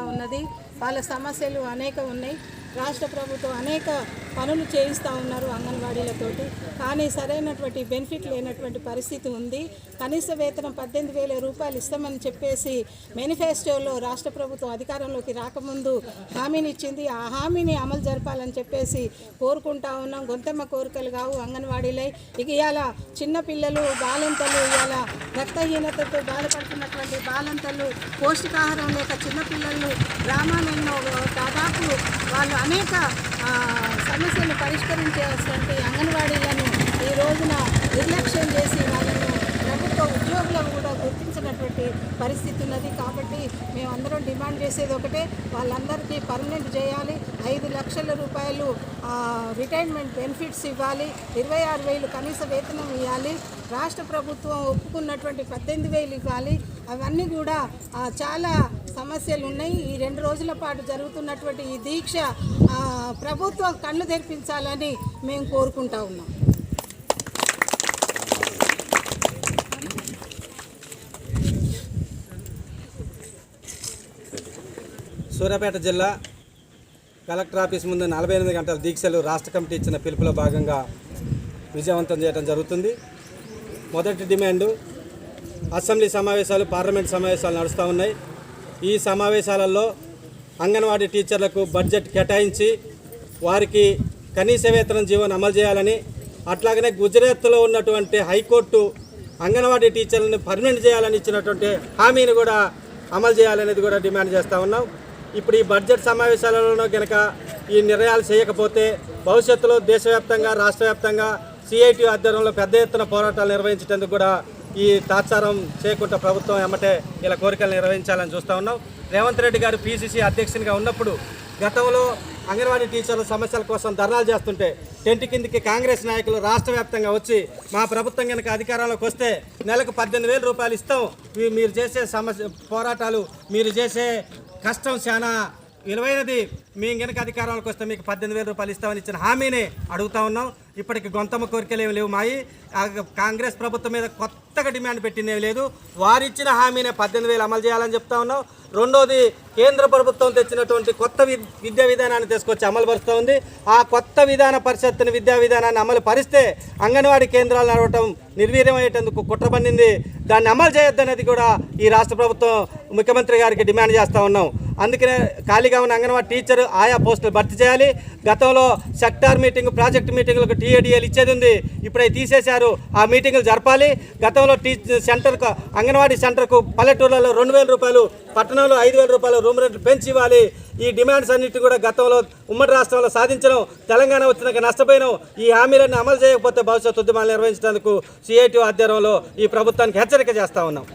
ఉన్నది. వాళ్ళ సమస్యలు అనేక ఉన్నాయి. రాష్ట్ర ప్రభుత్వం అనేక పనులు చేయిస్తూ ఉన్నారు అంగన్వాడీలతోటి. కానీ సరైనటువంటి బెనిఫిట్ లేనటువంటి పరిస్థితి ఉంది. కనీస వేతనం పద్దెనిమిది వేల రూపాయలు ఇస్తామని చెప్పేసి మేనిఫెస్టోలో రాష్ట్ర ప్రభుత్వం అధికారంలోకి రాకముందు హామీని ఇచ్చింది ఆ హామీని అమలు జరపాలని చెప్పేసి కోరుకుంటా ఉన్నాం. గొంతెమ్మ కోరికలు కావు అంగన్వాడీలై. ఇక ఇవాళ చిన్నపిల్లలు బాలంతలు ఇవాళ రక్తహీనతతో బాధపడుతున్నటువంటి బాలంతలు పౌష్టికాహారం లేక చిన్నపిల్లలు గ్రామాలలో వాళ్ళు అనేక సమస్యలు పరిష్కరించేటువంటి అంగన్వాడీలను ఈ రోజున నిర్లక్ష్యం చేసి వాళ్ళను ప్రభుత్వ ఉద్యోగులను కూడా గుర్తించినటువంటి పరిస్థితి ఉన్నది. కాబట్టి మేమందరం డిమాండ్ చేసేది ఒకటే వాళ్ళందరికీ పర్మనెంట్ చేయాలి. ఐదు లక్షల రూపాయలు రిటైర్మెంట్ బెనిఫిట్స్ ఇవ్వాలి. ఇరవై ఆరు వేలు కనీస వేతనం ఇవ్వాలి. రాష్ట్ర ప్రభుత్వం ఒప్పుకున్నటువంటి పద్దెనిమిది వేలు ఇవ్వాలి. అవన్నీ కూడా చాలా సమస్యలు ఉన్నాయి ఈ రెండు రోజుల పాటు జరుగుతున్నటువంటి ఈ దీక్ష ప్రభుత్వం కళ్ళు తెరిపించాలని మేము కోరుకుంటా ఉన్నాం. సూర్యాపేట జిల్లా కలెక్టర్ ఆఫీస్ ముందు నలభై ఎనిమిది గంటల దీక్షలు రాష్ట్ర కమిటీ ఇచ్చిన పిలుపులో భాగంగా విజయవంతం చేయడం జరుగుతుంది. మొదటి డిమాండు అసెంబ్లీ సమావేశాలు పార్లమెంట్ సమావేశాలు నడుస్తూ ఉన్నాయి. ఈ సమావేశాలలో అంగన్వాడీ టీచర్లకు బడ్జెట్ కేటాయించి వారికి కనీస వేతనం జీవన అమలు చేయాలని అట్లాగనే గుజరాత్లో ఉన్నటువంటి హైకోర్టు అంగన్వాడీ టీచర్లను పర్మనెంట్ చేయాలని ఇచ్చినటువంటి హామీని కూడా అమలు చేయాలనేది కూడా డిమాండ్ చేస్తూ ఉన్నాం. ఇప్పుడు ఈ బడ్జెట్ సమావేశాలలో కనుక ఈ నిర్ణయాలు చేయకపోతే భవిష్యత్తులో దేశవ్యాప్తంగా రాష్ట్ర వ్యాప్తంగా సిఐటి ఆధ్వర్యంలో పెద్ద ఎత్తున పోరాటాలు నిర్వహించడానికి కూడా ఈ తాత్సారం చేయకుండా ప్రభుత్వం ఎమ్మటే ఇలా కోరికలు నిర్వహించాలని చూస్తూ ఉన్నాం. రేవంత్ రెడ్డి గారు పిసిసి అధ్యక్షునిగా ఉన్నప్పుడు గతంలో అంగన్వాడీ టీచర్ల సమస్యల కోసం ధర్నాలు చేస్తుంటే టెంట్ కిందికి కాంగ్రెస్ నాయకులు రాష్ట్ర వ్యాప్తంగా వచ్చి మా ప్రభుత్వం కనుక అధికారంలోకి వస్తే నెలకు పద్దెనిమిది వేల రూపాయలు ఇస్తాం. మీరు చేసే సమస్య పోరాటాలు మీరు చేసే కష్టం చాలా విలువైనది. మేము కనుక అధికారంలోకి వస్తే మీకు పద్దెనిమిది వేల రూపాయలు ఇస్తామని ఇచ్చిన హామీని అడుగుతా ఉన్నాం. ఇప్పటికి గొంతమ కోరికలు ఏమి లేవు. మాయి కాంగ్రెస్ ప్రభుత్వం మీద కొత్తగా డిమాండ్ పెట్టిందేమి లేదు. వారిచ్చిన హామీనే పద్దెనిమిది వేలు అమలు చేయాలని చెప్తా ఉన్నాం రెండోది కేంద్ర ప్రభుత్వం తెచ్చినటువంటి కొత్త వి- విద్యా విధానాన్ని తీసుకొచ్చి అమలు పరుస్తూ ఉంది. ఆ కొత్త విధాన పరిషత్తుని విద్యా విధానాన్ని అమలు పరిస్తే అంగన్వాడీ కేంద్రాలు నడవటం నిర్వీర్యమయ్యేటందుకు కుట్ర పన్నింది. దాన్ని అమలు చేయొద్దనేది కూడా ఈ రాష్ట్ర ప్రభుత్వం ముఖ్యమంత్రి గారికి డిమాండ్ చేస్తూ ఉన్నాం. అందుకనే ఖాళీగా ఉన్న అంగన్వాడీ టీచర్ ఆయా పోస్టులు భర్తీ చేయాలి. గతంలో సెక్టార్ మీటింగ్ ప్రాజెక్ట్ మీటింగ్లకు టీఏడిఎల్ ఇచ్చేది ఉంది. ఇప్పుడే తీసేశారు. ఆ మీటింగులు జరపాలి. గతంలో టీ సెంటర్కు అంగన్వాడీ సెంటర్కు పల్లెటూర్లలో రెండు వేల రూపాయలు పట్టణంలో ఐదు వేల రూపాయలు రూమ్ రెంట్లు పెంచి ఇవ్వాలి ఈ డిమాండ్స్ అన్నిటి కూడా గతంలో ఉమ్మడి రాష్ట్రంలో సాధించడం తెలంగాణ వచ్చినాక నష్టపోయినాం. ఈ హామీలన్నీ అమలు చేయకపోతే భవిష్యత్ ఉద్యమాలు నిర్వహించడానికి సిఐటి ఆధ్వర్యంలో ఈ ప్రభుత్వానికి హెచ్చరిక చేస్తా ఉన్నాం.